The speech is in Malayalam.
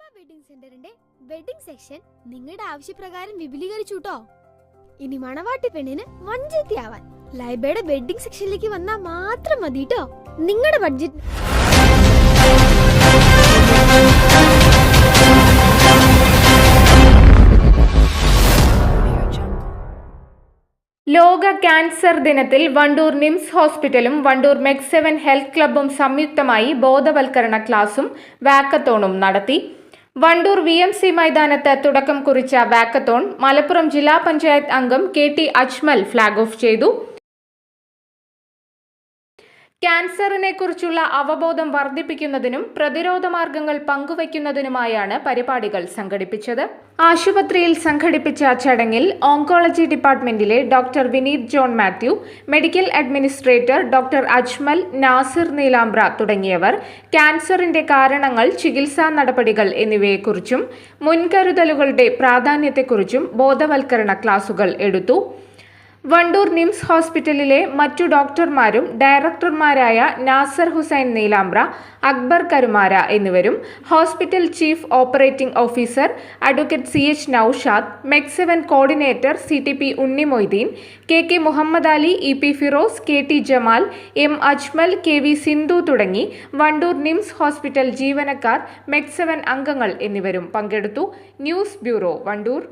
വെഡിങ് സെന്ററിന്റെ വെഡിങ് സെക്ഷൻ നിങ്ങളുടെ ആവശ്യപ്രകാരം വിപുലീകരിച്ചു കേട്ടോ ഇനി മണവാട്ടി പെണ്ണിന് വഞ്ചത്തിയാവാൻ ലൈബയുടെ വെഡിങ് സെക്ഷനിലേക്ക് വന്നാൽ മാത്രം മതി കേട്ടോ നിങ്ങളുടെ ബഡ്ജറ്റ് ലോക ക്യാൻസർ ദിനത്തിൽ വണ്ടൂർ നിംസ് ഹോസ്പിറ്റലും വണ്ടൂർ മെക്സെവൻ ഹെൽത്ത് ക്ലബ്ബും സംയുക്തമായി ബോധവൽക്കരണ ക്ലാസും വാക്കത്തോണും നടത്തി. വണ്ടൂർ വി എം സി മൈതാനത്ത് തുടക്കം കുറിച്ച വാക്കത്തോൺ മലപ്പുറം ജില്ലാ പഞ്ചായത്ത് അംഗം K T Ajmal flag off ചെയ്തു. ക്യാൻസറിനെ കുറിച്ചുള്ള അവബോധം വർദ്ധിപ്പിക്കുന്നതിനും പ്രതിരോധ മാർഗങ്ങൾ പങ്കുവയ്ക്കുന്നതിനുമായാണ് പരിപാടികൾ സംഘടിപ്പിച്ചത്. ആശുപത്രിയിൽ സംഘടിപ്പിച്ച ചടങ്ങിൽ oncology ഡിപ്പാർട്ട്മെന്റിലെ doctor Vineeth John Mathew medical administrator doctor Ajmal Nasir Neelambra തുടങ്ങിയവർ ക്യാൻസറിന്റെ കാരണങ്ങൾ ചികിത്സാ നടപടികൾ എന്നിവയെക്കുറിച്ചും മുൻകരുതലുകളുടെ പ്രാധാന്യത്തെക്കുറിച്ചും ബോധവൽക്കരണ ക്ലാസുകൾ എടുത്തു. വണ്ടൂർ നിംസ് ഹോസ്പിറ്റലിലെ മറ്റു ഡോക്ടർമാരും ഡയറക്ടർമാരായ നാസർ ഹുസൈൻ നീലാംബ്ര അക്ബർ കരുമാര എന്നിവരും hospital chief operating officer advocate C H Noushad MEC seven coordinator C T P Unni Moideen K K Muhammad Ali E P Firoz K T Jamal M Ajmal K V Sindhu തുടങ്ങി വണ്ടൂർ നിംസ് ഹോസ്പിറ്റൽ ജീവനക്കാർ മെക്സെവൻ അംഗങ്ങൾ എന്നിവരും പങ്കെടുത്തു. News bureau Wandoor.